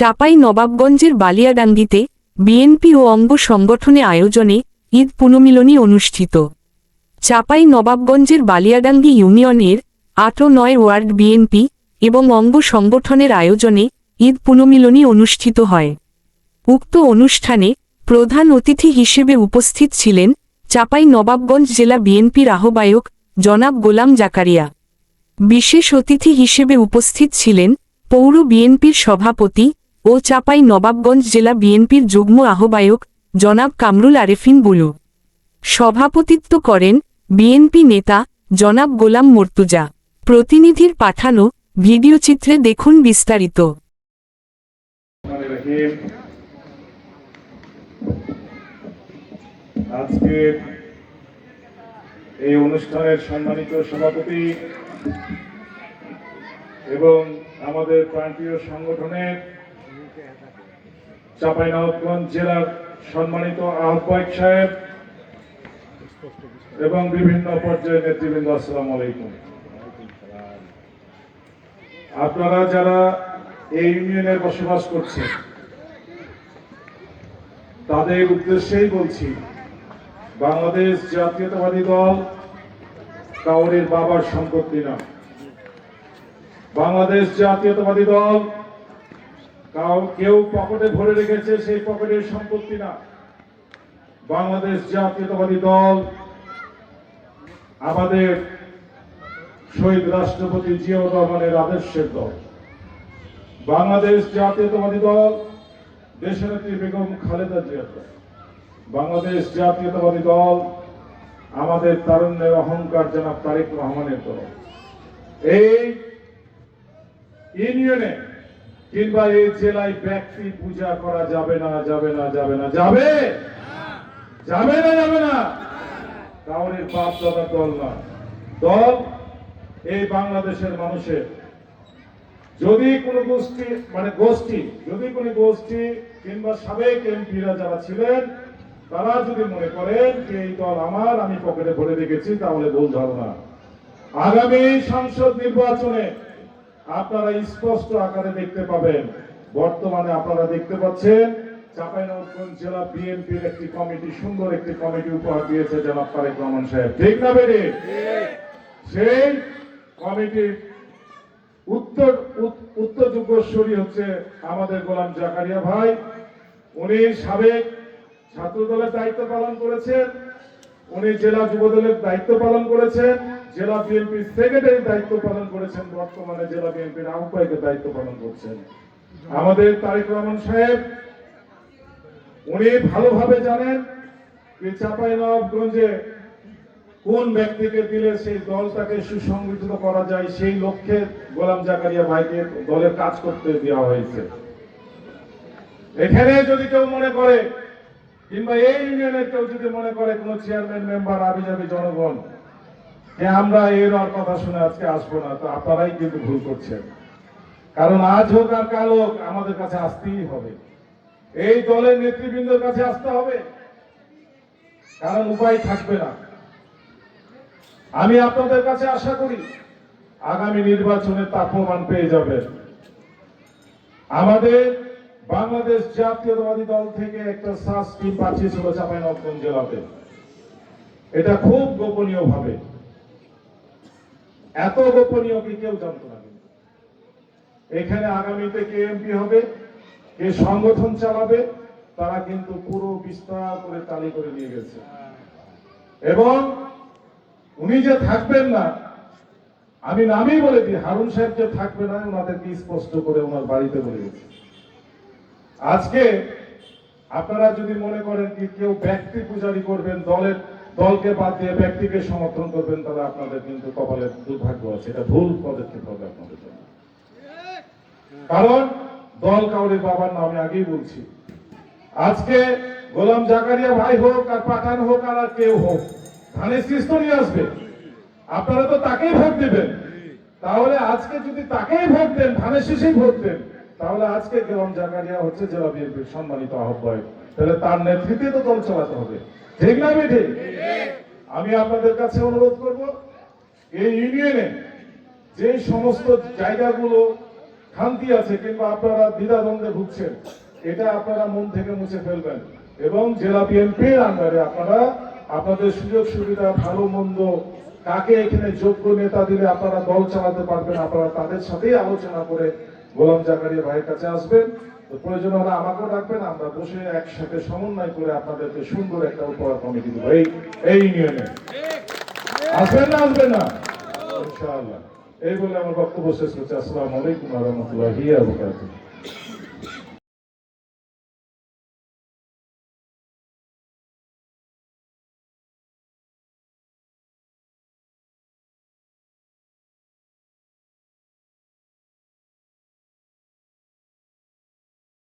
চাপাই নবাবগঞ্জের বালিয়াডাঙ্গিতে বিএনপি ও অঙ্গ সংগঠনে আয়োজনে ঈদ পুনমিলনী অনুষ্ঠিত। চাপাই নবাবগঞ্জের বালিয়াডাঙ্গি ইউনিয়নের আট নয় ওয়ার্ড বিএনপি এবং অঙ্গ সংগঠনের আয়োজনে ঈদ পুনমিলনী অনুষ্ঠিত হয়। উক্ত অনুষ্ঠানে প্রধান অতিথি হিসেবে উপস্থিত ছিলেন চাপাই নবাবগঞ্জ জেলা বিএনপির আহ্বায়ক জনাব গোলাম জাকারিয়া। বিশেষ অতিথি হিসেবে উপস্থিত ছিলেন পৌর বিএনপির সভাপতি ও চাপাই নবাবগঞ্জ জেলা বিএনপির যুগ্ম আহ্বায়ক জনাব কামরুল আরেফিন বুলু সভাপতিত্ব করেন বিএনপি নেতা জনাব গোলাম মর্তুজা প্রতিনিধির পাঠানো ভিডিওচিত্রে দেখুন বিস্তারিত রহমানির রহিম। আজকে এই অনুষ্ঠানের সম্মানিত সভাপতি এবং আমাদের প্রান্তীয় সংগঠনের চাঁপাইনবাবগঞ্জ জেলার সম্মানিত আহ্বায়ক সাহেব এবং বিভিন্ন পর্যায়ের নেতৃবৃন্দ, আসসালামু আলাইকুম। আপনারা যারা এই ইউনিয়নে বসবাস করছেন, তাদের উদ্দেশ্যেই বলছি, বাংলাদেশ জাতীয়তাবাদী দল কাউরের বাবার সম্পত্তি না। বাংলাদেশ জাতীয়তাবাদী দল কাউ কেউ পকেটে ভরে রেখেছে সেই পকেটের সম্পত্তি না। বাংলাদেশ জাতীয়তাবাদী দল, আমাদের শহীদ রাষ্ট্রপতি জিয়াউর রহমানের আদর্শের দল। বাংলাদেশ জাতীয়তাবাদী দল, দেশনেত্রী বেগম খালেদা দল। বাংলাদেশ জাতীয়তাবাদী দল, আমাদের তারুণ্যের অহংকার জনাব তারেক রহমানের দল। এই ইউনিয়নে কিংবা এই জেলায় ব্যক্তি পূজা করা যাবে না যাবে না যাবে না, যাবে? যাবে না যাবে না? কাউরের বাপ দাদার দল না। দল এই বাংলাদেশের মানুষের। যদি কোনো গোষ্ঠী মানে গোষ্ঠী, যদি কোনো গোষ্ঠী কিংবা সাবেক এমপিরা যারা ছিলেন, তারা যদি মনে করেন যে এই দল আমার, আমি পকেটে ভরে রেখেছি, তাহলে ভুল ধারণা। আগামী সংসদ নির্বাচনে আপনারা স্পষ্ট আকারে দেখতে পাবেন। বর্তমানে আপনারা দেখতে পাচ্ছেন, চাঁপাইনবাবগঞ্জ জেলা বিএনপির একটি কমিটি, সুন্দর একটি কমিটি উপহার দিয়েছে জনাব তারেক রহমান সাহেব। ঠিক না বেরে সেই কমিটির উত্তর, উত- উত্তর যুগস্বরী হচ্ছে আমাদের গোলাম জাকারিয়া ভাই। উনি সাবেক ছাত্র দলের দায়িত্ব পালন করেছেন, উনি জেলা যুব দলের দায়িত্ব পালন করেছেন। জেলা বিএনপির সেক্রেটারি দায়িত্ব পালন করেছেন, বর্তমানে জেলা বিএনপির আহ্বায়কের দায়িত্ব পালন করছেন। আমাদের তারেক রহমান সাহেব, উনি ভালোভাবে জানেন যে চাঁপাইনবাবগঞ্জে কোন ব্যক্তিকে দিলে সেই দলটাকে সুসংগঠিত করা যায়, সেই লক্ষ্যে গোলাম জাকারিয়া ভাইকে দলের কাজ করতে দেওয়া হয়েছে। এখানে যদি কেউ মনে করে, কিংবা এই ইউনিয়নের কেউ যদি মনে করে, কোন চেয়ারম্যান, মেম্বার আবি যাবি জনগণ আমরা এর আর কথা শুনে আজকে আসব না, তো আপনারাই কিন্তু ভুল করছেন। কারণ আজ হোক আর কাল হোক, আমাদের কাছে আসতেই হবে। এই দলের নেতৃবৃন্দের কাছে আসতে হবে। কারণ উপায় থাকবে না। আমি আপনাদের কাছে আশা করি, আগামী নির্বাচনে তাপমান পেয়ে যাবেন। আমাদের বাংলাদেশ জাতীয়তাবাদী দল থেকে একটা সার্চ টিম পাঠিয়েছিল চাঁপাইনবাবগঞ্জ জেলাতে। এটা খুব গোপনীয় ভাবে। এত গোপনীয় কি কেউ জানতো না এখানে আগামীতে কে এমপি হবে, কে সংগঠন চালাবে, তারা কিন্তু পুরো বিস্তার করে তালি করে নিয়ে গেছে। এবং উনি যে থাকবেন না, আমি নামই বলে দিই, হারুন সাহেব যে থাকবে না, ওনাদেরকে স্পষ্ট করে ওনার বাড়িতে বলে গেছে আজকে আপনারা যদি মনে করেন কি কেউ ব্যক্তি পূজারি করবেন দলের দলকে বাদ দিয়ে ব্যক্তিকে সমর্থন করবেন তাহলে আপনাদের কিন্তু কপালে দুর্ভাগ্য আছে। এটা ভুল পদক্ষেপ হবে আপনাদের জন্য। কারণ দল কাউরির বাবার নাম আগেই বলছি। আজকে গোলাম জাকারিয়া ভাই হোক আর পাঠান হোক আর আর কেউ হোক, ধানের শীষ নিয়ে আসবে। আপনারা তো তাকেই ভোট দেবেন। তাহলে আজকে যদি তাকেই ভোট দেন, ধানের শীষেই ভোট দেন, তাহলে আজকে গোলাম জাকারিয়া হচ্ছে জেলা বিএনপির সম্মানিত আহ্বায়ক। তাহলে তার নেতৃত্বে তো দল চালাতে হবে। ঠিক না বেঠে আমি আপনাদের কাছে অনুরোধ করব, এই ইউনিয়নে যে সমস্ত জায়গাগুলো খান্তি আছে কিংবা আপনারা দ্বিধা দ্বিধাদ্বন্দ্বে ভুগছেন, এটা আপনারা মন থেকে মুছে ফেলবেন। এবং জেলা বিএনপির আন্ডারে আপনারা আপনাদের সুযোগ সুবিধা, ভালো মন্দ, কাকে এখানে যোগ্য নেতা দিলে আপনারা দল চালাতে পারবেন, আপনারা তাদের সাথেই আলোচনা করে গোলাম জাকারিয়া ভাইয়ের কাছে আসবেন। তো প্রয়োজন হলে আমাকেও ডাকবেন, আমরা বসে একসাথে সমন্বয় করে আপনাদেরকে সুন্দর একটা উপহার কমিটি দেবো। এই এই ইউনিয়নে আসবেন না আসবেন না? ইনশাআল্লাহ। এই বলে আমার বক্তব্য শেষ করছি। আসসালামু আলাইকুম রহমতুল্লাহি